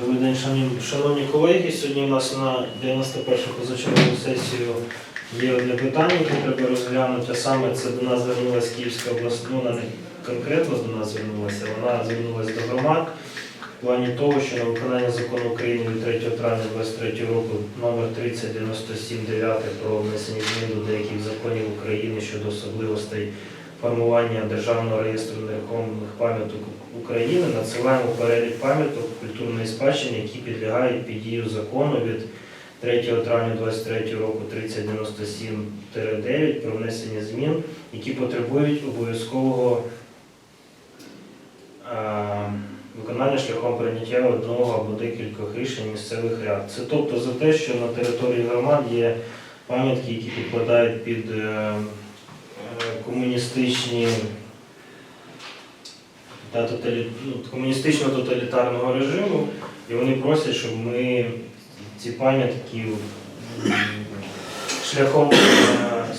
Добрий день, шановні, шановні колеги. Сьогодні у нас на 91 позачергову сесію є одне питання, яке треба розглянути. А саме це до нас звернулася Київська обласна, ну, вона не конкретно до нас звернулася, вона звернулася до громад в плані того, що на виконання закону України від 3 травня 2023 року номер 3097-9 про внесення змін до деяких законів України щодо особливостей формування Державного реєстру нерухомих пам'яток України надсилаємо перелік пам'яток культурної спадщини, які підлягають під дію закону від 3 травня 2023 року 3097-9 про внесення змін, які потребують обов'язкового е, виконання шляхом прийняття одного або декількох рішень місцевих ряд. Це тобто за те, що на території громад є пам'ятки, які підпадають під е, комуністичні та тоталі... ну, комуністично-тоталітарного режиму, і вони просять, щоб ми ці пам'ятки шляхом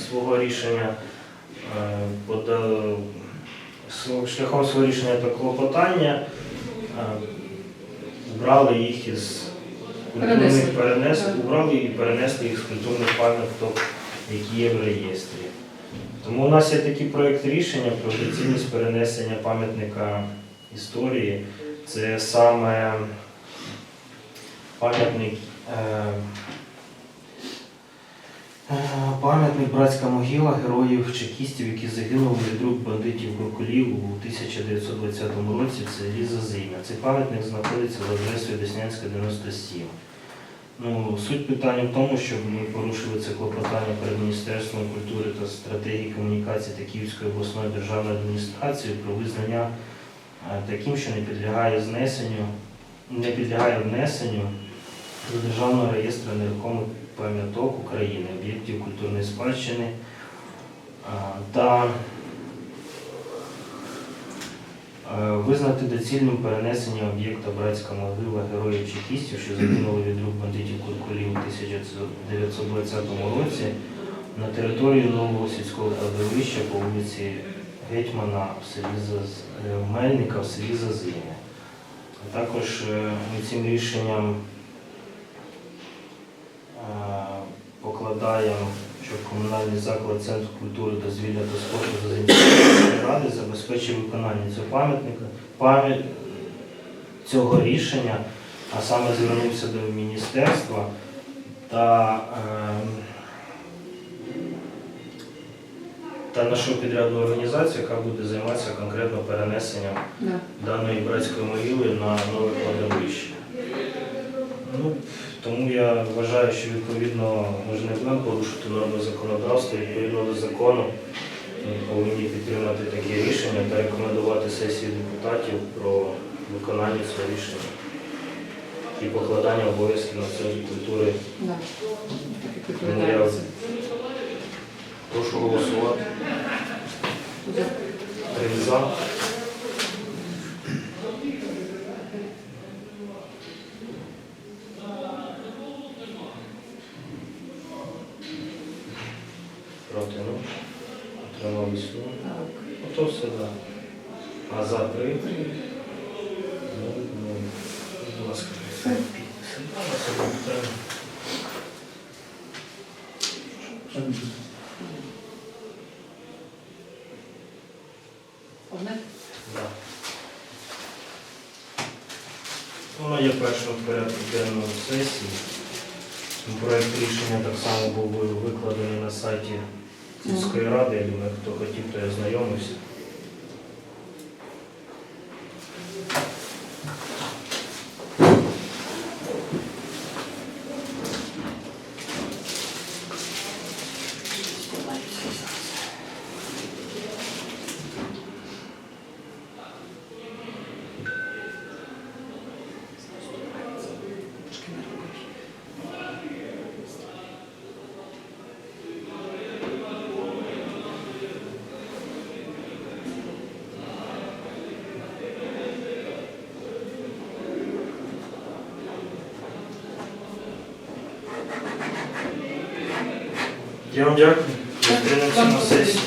свого рішення е, пода- св- шляхом свого рішення та клопотання е, брали їх із культурних Перенесли. перенесли, убрали і перенесли їх з культурних пам'яток, які є в реєстрі. Тому у нас є такий проєкт рішення про доцільність перенесення пам'ятника історії. Це саме пам'ятник. е, е, Пам'ятник братська могила героїв чекістів, які загинули від рук бандитів Кроколів у 1920 році в селі Зазимя. Цей пам'ятник знаходиться за адресою Деснянська, 97. Ну, суть питання в тому, щоб ми порушили це клопотання перед Міністерством культури та стратегії комунікації та Київською обласною державною адміністрацією про визнання е, таким, що не підлягає знесенню, не підлягає внесенню до Державного реєстру нерухомих пам'яток України, об'єктів культурної спадщини е, та Визнати доцільним перенесення об'єкта братська могила героїв чекістів, що загинули від рук бандитів Куркулів у 1920 році на територію нового сільського кладовища по вулиці Гетьмана в селі е, Мельника в селі Зазиня. А Також е, ми цим рішенням е, покладаємо, що комунальний заклад Центр культури, дозвілля та спорту Зазимської ради забезпечив виконання цього пам'ятника, пам'ят цього рішення, а саме звернувся до міністерства та, ем, та нашу підрядну організацію, яка буде займатися конкретно перенесенням Да. даної братської могили на нове кладовище. Ну, тому я вважаю, що відповідно ми ж не будемо порушити норми законодавства, відповідно до закону повинні підтримати таке рішення та рекомендувати сесії депутатів про виконання цього рішення і покладання обов'язків на Центр культури. Як Ну, відповідається. Прошу голосувати. Три за. Проти, ну. Ото все, да. А за три? Ну, ну, будь ласка. Все. Одне? Да. Воно є першим порядку денному сесії. Проект рішення так само був викладений на сайті сільської ради. Я думаю, хто хотів, то я Трошки не робиш. Я вам дякую. Зустрінемося на сесії.